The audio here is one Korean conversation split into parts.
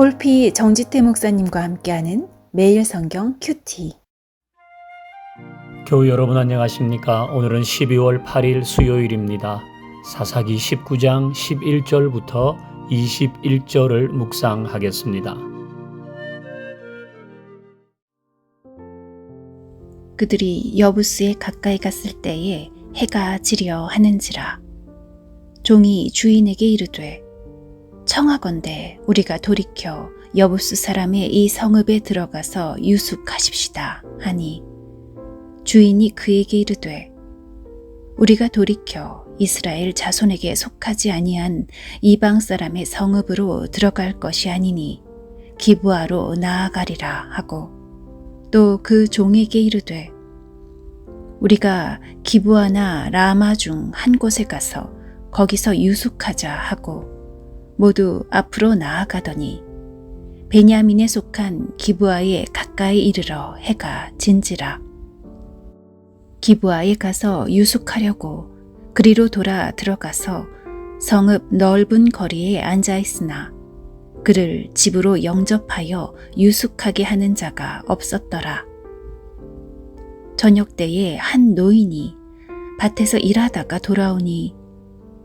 홀피 정지태 목사님과 함께하는 매일 성경 큐티. 교우 여러분 안녕하십니까? 오늘은 12월 8일 수요일입니다. 사사기 19장 11절부터 21절을 묵상하겠습니다. 그들이 여부스에 가까이 갔을 때에 해가 지려 하는지라 종이 주인에게 이르되 청하건대 우리가 돌이켜 여부스 사람의 이 성읍에 들어가서 유숙하십시다 하니 주인이 그에게 이르되 우리가 돌이켜 이스라엘 자손에게 속하지 아니한 이방 사람의 성읍으로 들어갈 것이 아니니 기부하로 나아가리라 하고 또 그 종에게 이르되 우리가 기부하나 라마 중 한 곳에 가서 거기서 유숙하자 하고 모두 앞으로 나아가더니 베냐민에 속한 기부아에 가까이 이르러 해가 진지라 기부아에 가서 유숙하려고 그리로 돌아 들어가서 성읍 넓은 거리에 앉아 있으나 그를 집으로 영접하여 유숙하게 하는 자가 없었더라. 저녁 때에 한 노인이 밭에서 일하다가 돌아오니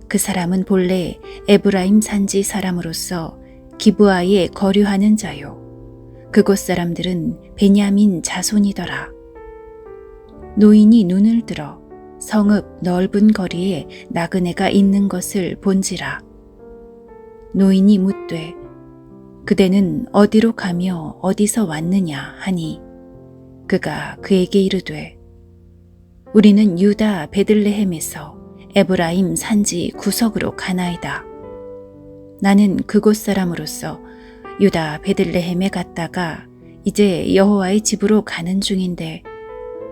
그 사람은 본래 에브라임 산지 사람으로서 기브아에 거류하는 자요. 그곳 사람들은 베냐민 자손이더라. 노인이 눈을 들어 성읍 넓은 거리에 나그네가 있는 것을 본지라. 노인이 묻되 그대는 어디로 가며 어디서 왔느냐 하니 그가 그에게 이르되 우리는 유다 베들레헴에서 에브라임 산지 구석으로 가나이다. 나는 그곳 사람으로서 유다 베들레헴에 갔다가 이제 여호와의 집으로 가는 중인데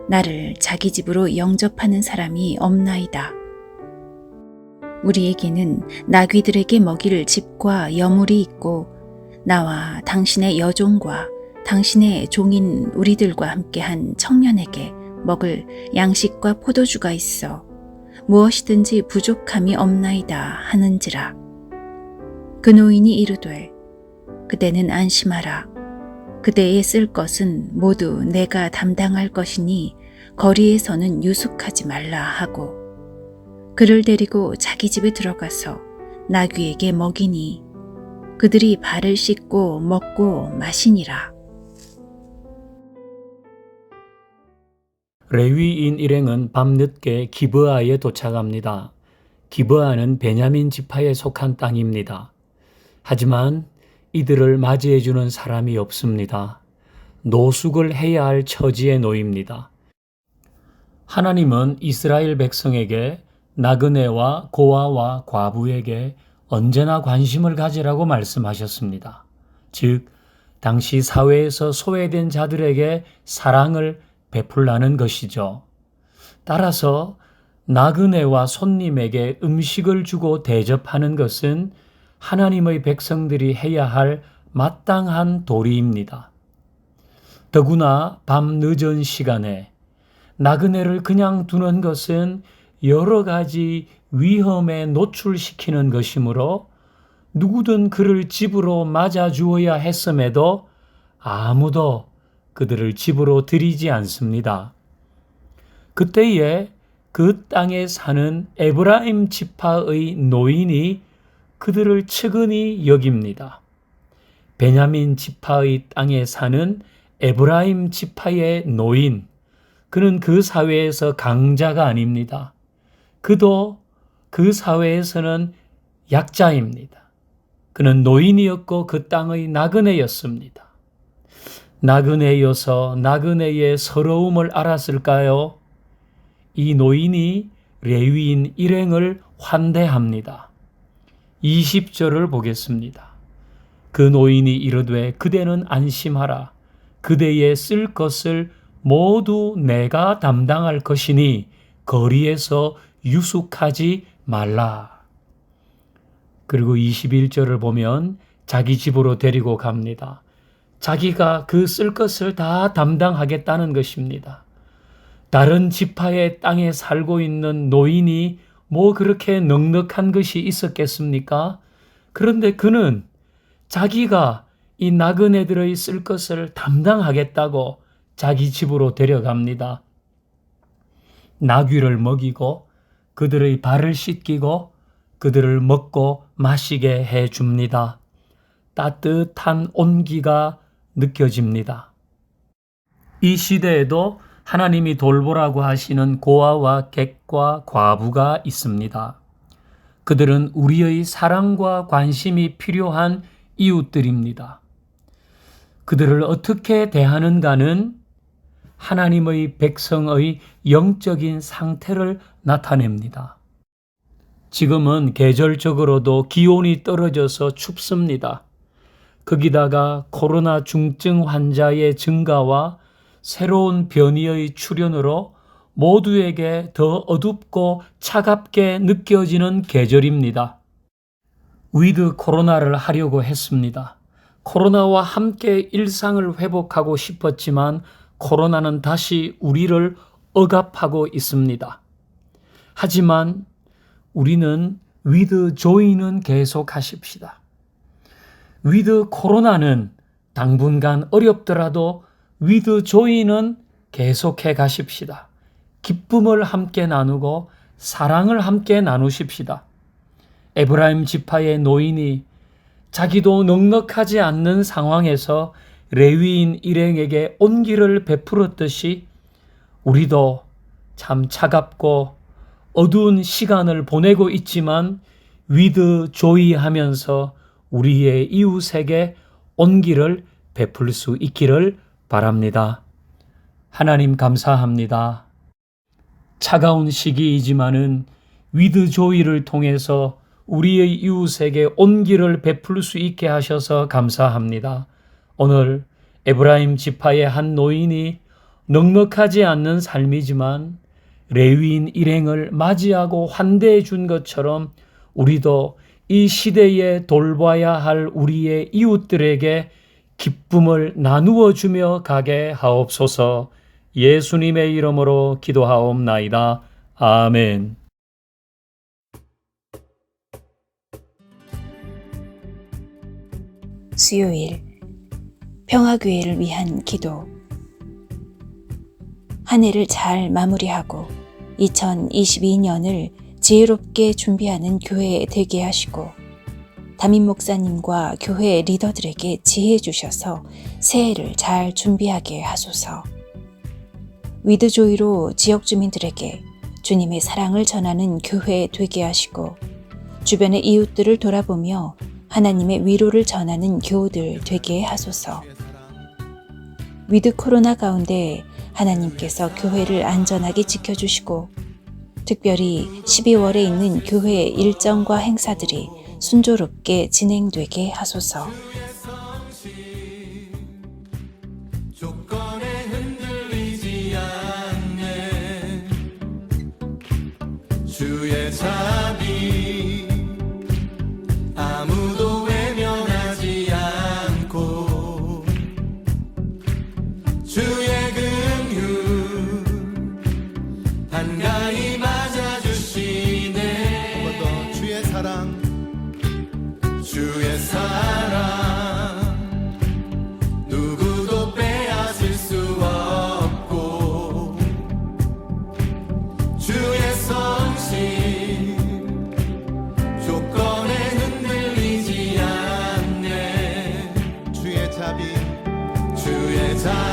나를 자기 집으로 영접하는 사람이 없나이다. 우리에게는 나귀들에게 먹일 집과 여물이 있고 나와 당신의 여종과 당신의 종인 우리들과 함께한 청년에게 먹을 양식과 포도주가 있어 무엇이든지 부족함이 없나이다 하는지라. 그 노인이 이르되 그대는 안심하라. 그대의 쓸 것은 모두 내가 담당할 것이니 거리에서는 유숙하지 말라 하고 그를 데리고 자기 집에 들어가서 나귀에게 먹이니 그들이 발을 씻고 먹고 마시니라. 레위인 일행은 밤늦게 기브아에 도착합니다. 기브아는 베냐민 지파에 속한 땅입니다. 하지만 이들을 맞이해 주는 사람이 없습니다. 노숙을 해야 할 처지에 놓입니다. 하나님은 이스라엘 백성에게 나그네와 고아와 과부에게 언제나 관심을 가지라고 말씀하셨습니다. 즉, 당시 사회에서 소외된 자들에게 사랑을 베풀라는 것이죠. 따라서 나그네와 손님에게 음식을 주고 대접하는 것은 하나님의 백성들이 해야 할 마땅한 도리입니다. 더구나 밤 늦은 시간에 나그네를 그냥 두는 것은 여러 가지 위험에 노출시키는 것이므로 누구든 그를 집으로 맞아 주어야 했음에도 아무도 그들을 집으로 들이지 않습니다. 그때에 그 땅에 사는 에브라임 지파의 노인이 그들을 측은히 여깁니다. 베냐민 지파의 땅에 사는 에브라임 지파의 노인, 그는 그 사회에서 강자가 아닙니다. 그도 그 사회에서는 약자입니다. 그는 노인이었고 그 땅의 나그네였습니다. 나그네여서 나그네의 서러움을 알았을까요? 이 노인이 레위인 일행을 환대합니다. 20절을 보겠습니다. 그 노인이 이르되 그대는 안심하라. 그대의 쓸 것을 모두 내가 담당할 것이니 거리에서 유숙하지 말라. 그리고 21절을 보면 자기 집으로 데리고 갑니다. 자기가 그 쓸 것을 다 담당하겠다는 것입니다. 다른 지파의 땅에 살고 있는 노인이 뭐 그렇게 넉넉한 것이 있었겠습니까? 그런데 그는 자기가 이 나그네들의 쓸 것을 담당하겠다고 자기 집으로 데려갑니다. 나귀를 먹이고 그들의 발을 씻기고 그들을 먹고 마시게 해 줍니다. 따뜻한 온기가 느껴집니다. 이 시대에도 하나님이 돌보라고 하시는 고아와 객과 과부가 있습니다. 그들은 우리의 사랑과 관심이 필요한 이웃들입니다. 그들을 어떻게 대하는가는 하나님의 백성의 영적인 상태를 나타냅니다. 지금은 계절적으로도 기온이 떨어져서 춥습니다. 거기다가 코로나 중증 환자의 증가와 새로운 변이의 출현으로 모두에게 더 어둡고 차갑게 느껴지는 계절입니다. 위드 코로나를 하려고 했습니다. 코로나와 함께 일상을 회복하고 싶었지만 코로나는 다시 우리를 억압하고 있습니다. 하지만 우리는 위드 조이는 계속 하십시다. 위드 코로나는 당분간 어렵더라도 위드 조이는 계속해 가십시다. 기쁨을 함께 나누고 사랑을 함께 나누십시다. 에브라임 지파의 노인이 자기도 넉넉하지 않는 상황에서 레위인 일행에게 온기를 베풀었듯이 우리도 참 차갑고 어두운 시간을 보내고 있지만 위드 조이 하면서 우리의 이웃에게 온기를 베풀 수 있기를 바랍니다. 하나님 감사합니다. 차가운 시기이지만은 위드 조이를 통해서 우리의 이웃에게 온기를 베풀 수 있게 하셔서 감사합니다. 오늘 에브라임 지파의 한 노인이 넉넉하지 않는 삶이지만 레위인 일행을 맞이하고 환대해 준 것처럼 우리도 이 시대에 돌봐야 할 우리의 이웃들에게 기쁨을 나누어 주며 가게 하옵소서 예수님의 이름으로 기도하옵나이다. 아멘. 수요일 평화교회를 위한 기도 한 해를 잘 마무리하고 2022년을 지혜롭게 준비하는 교회 되게 하시고 담임 목사님과 교회 리더들에게 지혜 주셔서 새해를 잘 준비하게 하소서. 위드조이로 지역 주민들에게 주님의 사랑을 전하는 교회 되게 하시고 주변의 이웃들을 돌아보며 하나님의 위로를 전하는 교우들 되게 하소서. 위드 코로나 가운데 하나님께서 교회를 안전하게 지켜주시고 특별히 12월에 있는 교회 일정과 행사들이 순조롭게 진행되게 하소서. 주